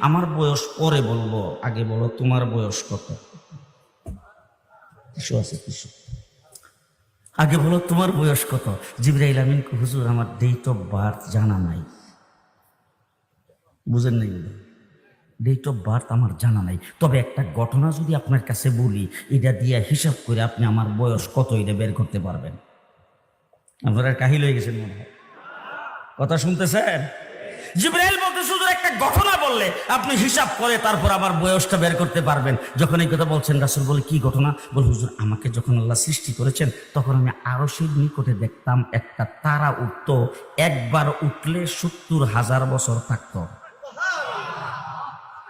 আমার বয়স পরে বলব আগে বলো তোমার বয়স কত? কিছু আছে কিছু আগে বলো তোমার বয়স কত? জিব্রাইল আমিন হুজুর আমার ডেট অফ বার্থ জানা নাই। বুঝেন নাই? ডেট অফ বার্থ আমার জানা নাই। তবে একটা ঘটনা যদি আপনার কাছে বলি এটা দিয়ে হিসাব করে আপনি আমার বয়স কত এটা বের করতে পারবেন। আপনারা কাহিল হয়ে গেছেন মনে হয়। কথা শুনতেছেন? জিব্রাইল বলতে শুধু একটা ঘটনা বললে আপনি হিসাব করে তারপর আবার বয়সটা বের করতে পারবেন। যখন এই কথা বলছেন, রাসুল বলে, কি ঘটনা? বল, হুজুর, আমাকে যখন আল্লাহ সৃষ্টি করেছেন, তখন আমি আরও সেই নিকটে দেখতাম একটা তারা উঠত, একবার উঠলে সত্তর হাজার বছর থাকতো।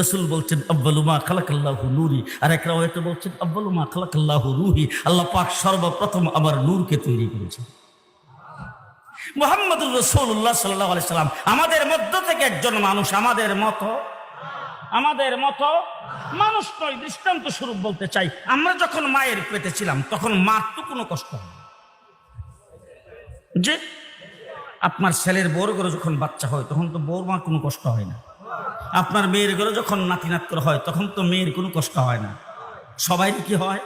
রসুল বলছেন আব্বালুমা খালাকাল্লাহু নুরি। আর এক রাওয়াতে বলছেন আব্বালুমা খালাকাল্লাহু রুহি। আল্লাহ পাক সর্বপ্রথম আমার নূরকে তৈরি করেছেন। মোহাম্মদুর রসুল্লাহ সাল্লাহ সাল্লাম আমাদের মধ্য থেকে একজন মানুষ আমাদের মতো? আমাদের মতো? মানুষ নয়, দৃষ্টান্ত স্বরূপ বলতে চাই। আমরা যখন মায়ের পেটে ছিলাম, তখন মার তো কোনো কষ্ট হয় যে আপনার ছেলের বউর করে যখন বাচ্চা হয়, তখন তো বউর মার কোনো কষ্ট হয় না। আপনার মেয়ের ঘরে যখন নাতি নাত করে হয়, তখন তো মেয়ের কোনো কষ্ট হয় না। সবাইরই কি হয়?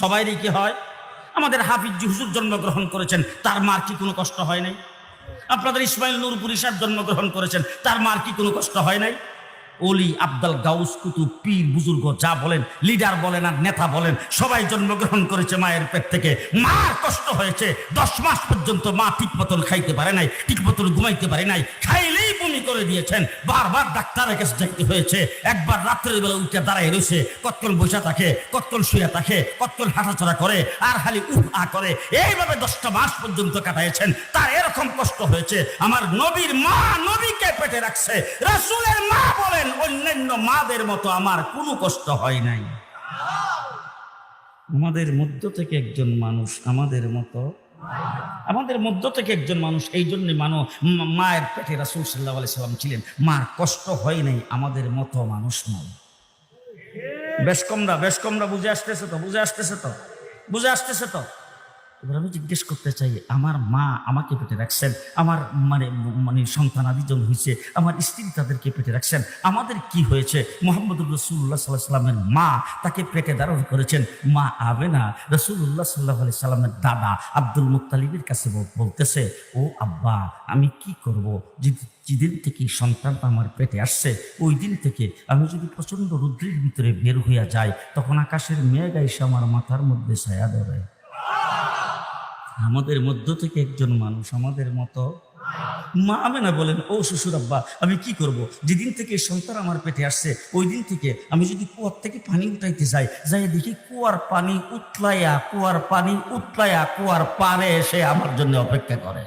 সবাইরই কি হয়? আমাদের হাফিজ হুজুর জন্মগ্রহণ করেছেন, তার মার কি কোনো কষ্ট হয় নাই? আপনাদের ইসমাইল নূরপুরি সাহেব জন্মগ্রহণ করেছেন, তার মার কি কোনো কষ্ট হয় নাই? অলি আব্দাল গাউস কুতুব পীর বুজুর্গ যা বলেন, লিডার বলেন আর নেতা বলেন, সবাই জন্মগ্রহণ করেছে মায়ের পেট থেকে। মার কষ্ট হয়েছে, দশ মাস পর্যন্ত মা ঠিক মতন খাইতে পারে নাই, ঠিক মতন ঘুমাইতে পারে নাই খাইলেই বমি করে দিয়েছেন। বারবার ডাক্তারের কাছে যেতে হয়েছে। একবার রাত্রের বেলা উঠে দাঁড়ায় রয়েছে, কতক্ষণ বসে থাকে, কতক্ষণ শুয়ে থাকে, কতক্ষণ হাঁটাচড়া করে, আর খালি উহ আ করে। এইভাবে দশটা মাস পর্যন্ত কাটাইছেন। তার এরকম কষ্ট হয়েছে। আমার নবীর মা নবীকে পেটে রাখছে। রাসূলের মা বলেন, অন্যান্য মাদের মতো আমার কোনো কষ্ট হয় নাই। আমাদের মধ্য থেকে একজন মানুষ আমাদের মতো আমাদের মধ্য থেকে একজন মানুষ এই জন্য মানো মায়ের পেটে রাসুল সাল্লাহ আলি সাল্লাম ছিলেন। মার কষ্ট হয় নাই, আমাদের মতো মানুষ নয়। বেশ কমরা বেশ কমরা, বুঝে আসতেছে তো, বুঝে আসতেছে তো, বুঝে আসতেছে তো। এবার আমি জিজ্ঞেস করতে চাই, আমার মা আমাকে পেটে রাখছেন? আমার মানে মানে সন্তান আদিজন হয়েছে আমার স্ত্রী তাদেরকে পেটে রাখছেন? আমাদের কি হয়েছে? মোহাম্মদুর রসুল্লাহ সাল্লাহ সাল্লামের মা তাকে পেটে ধারণ করেছেন। মা আবেনা রসুল্লাহ সাল্লাহ আলি সাল্লামের দাদা আব্দুল মুক্তালিবের কাছে বলতেছে, ও আব্বা, আমি কি করব? যদি, যেদিন থেকে সন্তানটা আমার পেটে আসছে, ওই দিন থেকে আমি যদি প্রচণ্ড রুদ্রের ভিতরে বের হইয়া যাই, তখন আকাশের মেঘ এসে আমার মাথার মধ্যে ছায়া ধরে আমাদের মধ্য থেকে একজন মানুষ আমাদের মতো মা আমেনা বলেন, ও শ্বশুর আব্বা, আমি কি করব? যেদিন থেকে সন্তান আমার পেটে আসছে, ওই দিন থেকে আমি যদি কুয়ার থেকে পানি উঠাইতে যাই যাই দেখি কুয়ার পানি উতলাইয়া, কুয়ার পানি উতলাইয়া, কুয়ার পারে এসে আমার জন্য অপেক্ষা করে।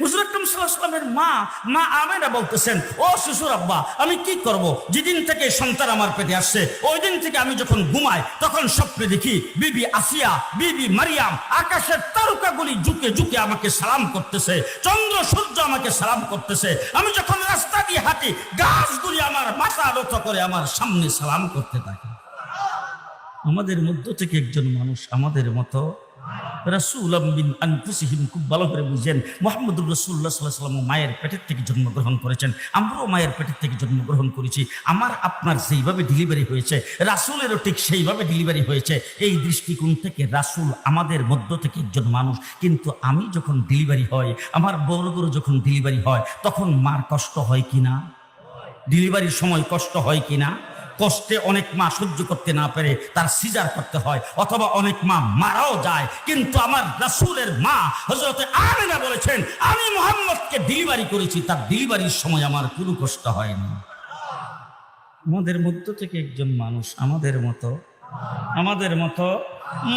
হুজুর আকরম ওয়াসাল্লামের মা মা আমেনা বলতেছেন, ও শ্বশুর আব্বা, আমি কি করব? যেদিন থেকে সন্তান আমার পেটে আসছে, ওই দিন থেকে আমি যখন ঘুমাই, তখন স্বপ্নে দেখি বিবি আসিয়া, বিবি মারিয়াম আকাশের তারকাগুলি ঝুঁকে ঝুঁকে আমাকে সালাম করতেছে, চন্দ্র সূর্য আমাকে সালাম করতেছে। আমি যখন রাস্তা দিয়ে হাঁটি, গাছগুলি আমার মাথা নত করে আমার সামনে সালাম করতে থাকে। আমাদের মধ্য থেকে একজন মানুষ আমাদের মতো রাসূলাম বিন আনফুসিহিম খুব ভালো করে বুঝেন, মোহাম্মদুর রসুল্লাহ সাল্লাহ সাল্লাম মায়ের পেটের থেকে জন্মগ্রহণ করেছেন। আমরাও মায়ের পেটের থেকে জন্মগ্রহণ করেছি। আমার, আপনার যেইভাবে ডেলিভারি হয়েছে, রাসূলেরও ঠিক সেইভাবে ডেলিভারি হয়েছে। এই দৃষ্টিকোণ থেকে রাসূল আমাদের মধ্য থেকে একজন মানুষ। কিন্তু আমি যখন ডেলিভারি হয়, আমার বড়গুলো যখন ডেলিভারি হয়, তখন মার কষ্ট হয় কিনা? ডেলিভারির সময় কষ্ট হয় কিনা? কষ্টে অনেক মা সহ্য করতে না পেরে তার সিজার করতে হয়, অথবা অনেক মা মারাও যায়। কিন্তু আমার রাসুলের মা হজরতে আমিনা বলেছেন, আমি মোহাম্মদকে ডেলিভারি করেছি, তার ডেলিভারির সময় আমার কোনো কষ্ট হয়নি। আমাদের মধ্য থেকে একজন মানুষ আমাদের মতো আমাদের মতো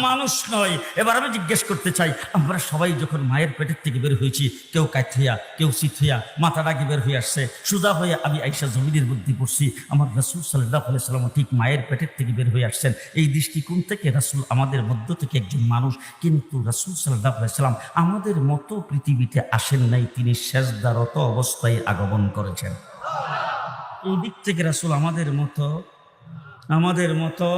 মানুষ নয়। এবার আমি জিজ্ঞেস করতে চাই, আমরা সবাই যখন মায়ের পেটের থেকে বের হয়েছি, কেউ কাঠিয়া কেউ সিথিয়া মাথা ডাকি বের হয়ে আসছে সুদা হয়ে আমি আইসা জমিনের মধ্যে পড়ছি, আমার রাসুল সাল্লাহ সাল্লাম ঠিক মায়ের পেটের থেকে বের হয়ে আসছেন। এই দৃষ্টিকোণ থেকে রাসুল আমাদের মধ্য থেকে একজন মানুষ, কিন্তু রাসুল সাল্লাহ সাল্লাম আমাদের মতো পৃথিবীতে আসেন নাই, তিনি শেষদারত অবস্থায় আগমন করেছেন। এই দিক থেকে রাসুল আমাদের মতো আমাদের মতো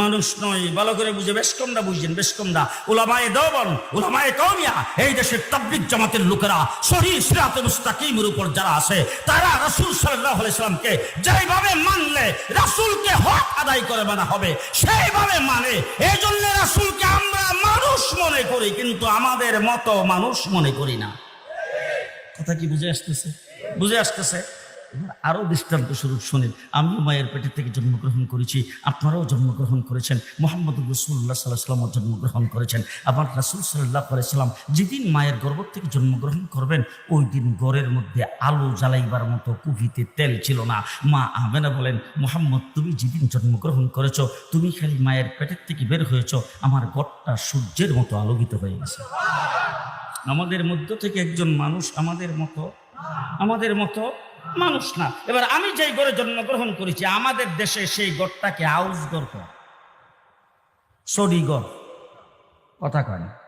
মানুষ নয়। ভালো করে বুঝে, বেশ কমরা বুঝছেন, বেশ কমরা ওলামায়ে দবন ওলামায়ে কৌমিয়া এই দেশের তাবলিক জামাতের লোকেরা সহি সিরাতে মুস্তাকিমের উপর যারা আছে, তারা রাসূল সাল্লাল্লাহু আলাইহি সাল্লামকে যেইভাবে মানলে রাসূলকে হক আদায় করে মানা হবে, সেইভাবে মানে। এই জন্য রাসূলকে আমরা মানুষ মনে করি, কিন্তু আমাদের মতো মানুষ মনে করি না। কথা কি বুঝে আসতেছে? বুঝে আসতেছে? এবার আরও দৃষ্টান্ত স্বরূপ শোনেন। আমিও মায়ের পেটের থেকে জন্মগ্রহণ করেছি, আপনারাও জন্মগ্রহণ করেছেন, মোহাম্মদ রসুল্লাহ সাল্লাহ সাল্লামও জন্মগ্রহণ করেছেন। আবার রাসুল সাল্লাহ সাল্লাম যেদিন মায়ের গর্ব থেকে জন্মগ্রহণ করবেন, ওই দিন গড়ের মধ্যে আলো জ্বালাইবার মতো কুভিতে তেল ছিল না। মা আমেনা বলেন, মোহাম্মদ, তুমি যেদিন জন্মগ্রহণ করেছ, তুমি খালি মায়ের পেটের থেকে বের হয়েছ, আমার গড়টা সূর্যের মতো আলোকিত হয়ে গেছে। আমাদের মধ্য থেকে একজন মানুষ আমাদের মতো আমাদের মতো মানুষ না। এবার আমি যেই গড়ে জন্মগ্রহণ করেছি, আমাদের দেশে সেই গড়টাকে আউস গড় কয়। সরি গড়। কথা কয় না।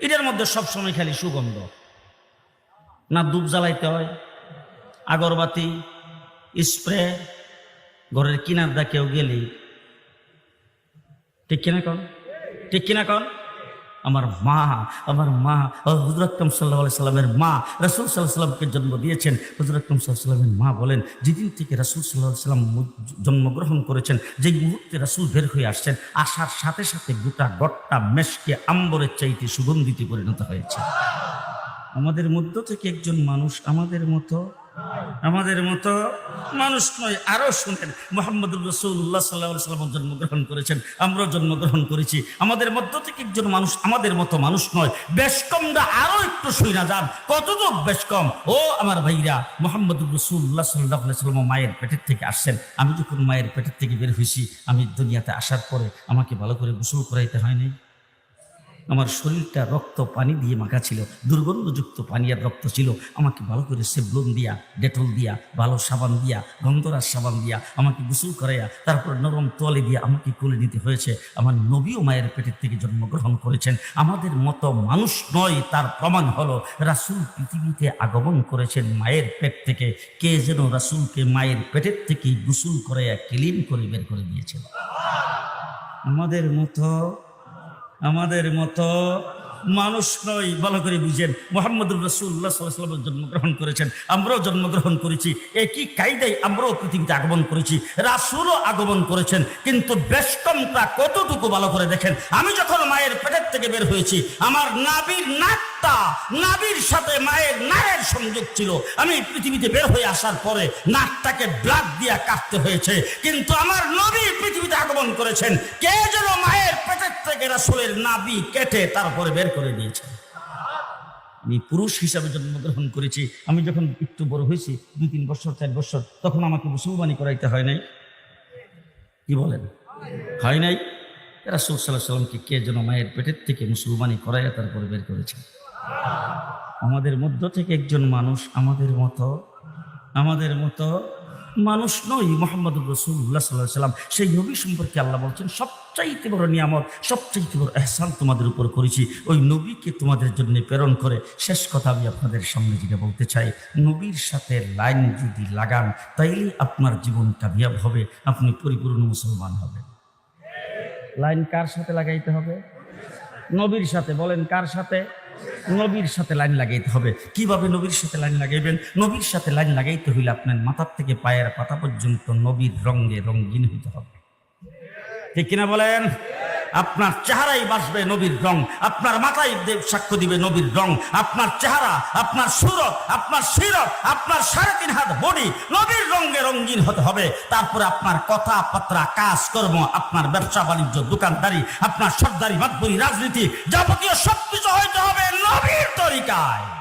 এটার মধ্যে সবসময় খালি সুগন্ধ। না ধূপ জ্বালাইতে হয়, আগরবাতি, স্প্রে, ঘরের কিনার দা কেউ গেলেই। ঠিক কিনা কন? ঠিক কিনা কন? আমার মা আমার মা হুজুর আকরম সাল্লাহ সাল্লামের মা, রাসুল সাল্লাহ সাল্লামকে জন্ম দিয়েছেন। হুজুর আকরম সাল্লাহ সাল্লামের মা বলেন, যেদিন থেকে রাসুল সাল্লাহ সাল্লাম জন্মগ্রহণ করেছেন, যেই মুহূর্তে রাসুল বের হয়ে আসছেন, আসার সাথে সাথে গোটা গট্টা মেশকে আম্বরের চাইতে সুগন্ধিতে পরিণত হয়েছে। আমাদের মধ্য থেকে একজন মানুষ আমাদের মতো আমাদের মতো মানুষ নয়, আরও শুনেন। মোহাম্মদ রসুল্লাহ সাল্লাহ সাল্লাম জন্মগ্রহণ করেছেন, আমরাও জন্মগ্রহণ করেছি। আমাদের মধ্য থেকে একজন মানুষ আমাদের মতো মানুষ নয়, বেশ কমরা আরও একটু শুই না যান। কতটুক বেশ কম? ও আমার ভাইরা মোহাম্মদ রসুল্লাহ সাল্লাহ সাল্লাম মায়ের পেটের থেকে আসছেন। আমি যখন মায়ের পেটের থেকে বের হয়েছি, আমি দুনিয়াতে আসার পরে আমাকে ভালো করে গোসল করাইতে হয়নি আমার শরীরটা রক্ত পানি দিয়ে মাখা ছিল, দুর্গন্ধযুক্ত পানি আর রক্ত ছিল। আমাকে ভালো করে সেবলন দিয়া, ডেটল দিয়া, ভালো সাবান দিয়া, গন্ধরাজ সাবান দিয়া আমাকে গোসল করাইয়া, তারপর নরম তোয়ালে দিয়ে আমাকে কোলে নিতে হয়েছে। আমার নবীও মায়ের পেটের থেকে জন্মগ্রহণ করেছেন। আমাদের মতো মানুষ নয়, তার প্রমাণ হলো রাসূল পৃথিবীতে আগমন করেছেন মায়ের পেট থেকে। কে যেন রাসূলকে মায়ের পেটের থেকেই গোসল করাইয়া ক্লিন করে বের করে দিয়েছেন আমাদের মতো আমাদের মতো মানুষ নয়, ভালো করে বুঝেন। মোহাম্মদুর রসুল্লাহ সাল্লামের জন্মগ্রহণ করেছেন, আমরাও জন্মগ্রহণ করেছি, একই কায়দায় আমরাও পৃথিবীতে আগমন করেছি, রাসুলও আগমন করেছেন, কিন্তু বেষ্টমটা কতটুকু ভালো করে দেখেন? আমি যখন মায়ের পেটের থেকে বের হয়েছি, আমার নাবির নাকটা নাবির সাথে মায়ের নায়ের সংযোগ ছিল। আমি পৃথিবীতে বের হয়ে আসার পরে নাকটাকে ব্লাড দিয়া কাটতে হয়েছে, কিন্তু আমার নবী পৃথিবীতে আগমন করেছেন। কে যেন মায়ের পেটের থেকে রাসুলের নাবি কেটে তারপরে বের করে দিয়েছেন আমি পুরুষ হিসাবে জন্মগ্রহণ করেছি। আমি যখন একটু বড় হয়েছি, দুই তিন বছর, চার বছর, তখন আমাকে মুসলমানি করাইতে হয় নাই। কি বলেন? হয় নাই? রাসুল সাল্লাহ সাল্লামকে কে যেন মায়ের পেটের থেকে মুসলমানি করাইয়া তারপরে বের করেছেন আমাদের মধ্য থেকে একজন মানুষ আমাদের মতো আমাদের মতো মানুষ নয় মোহাম্মদ রসুল্লাহ সাল্লাহ সাল্লাম সেই নবী সম্পর্কে আল্লাহ বলছেন, সবচাইতে বড় নিয়ামত, সবচাইতে বড় এহসান তোমাদের উপর করেছি। ওই নবীকে তোমাদের জন্য প্রেরণ করে শেষ কথা আমি আপনাদের সামনে যেটা বলতে চাই, নবীর সাথে লাইন যদি লাগান তাইলে আপনার জীবন কামিয়াব হবে, আপনি পরিপূর্ণ মুসলমান হবেন। লাইন কার সাথে লাগাইতে হবে? নবীর সাথে, বলেন কার সাথে? নবীর সাথে লাইন লাগাইতে হবে। কীভাবে নবীর সাথে লাইন লাগাইবেন? নবীর সাথে লাইন লাগাইতে হইলে আপনার মাথার থেকে পায়ের পাতা পর্যন্ত নবীর রঙে রঙিন হইতে হবে। ঠিক কিনা বলেন? আপনার চেহারাই বাসবে নবীর রং। আপনার মাথায় দেব সাক্ষ্য দিবে নবীর রং। আপনার চেহারা, আপনার সুরত, আপনার সিরত আপনার সাড়ে তিন হাত বডি নবীর রঙে রঙিন হতে হবে। তারপরে আপনার কথাবার্তা কাজকর্ম আপনার ব্যবসা, বাণিজ্য, দোকানদারি, আপনার সর্দারি, মাতবরি, রাজনীতি, যাবতীয় সবকিছু হইতে হবে নবীর তরিকায়।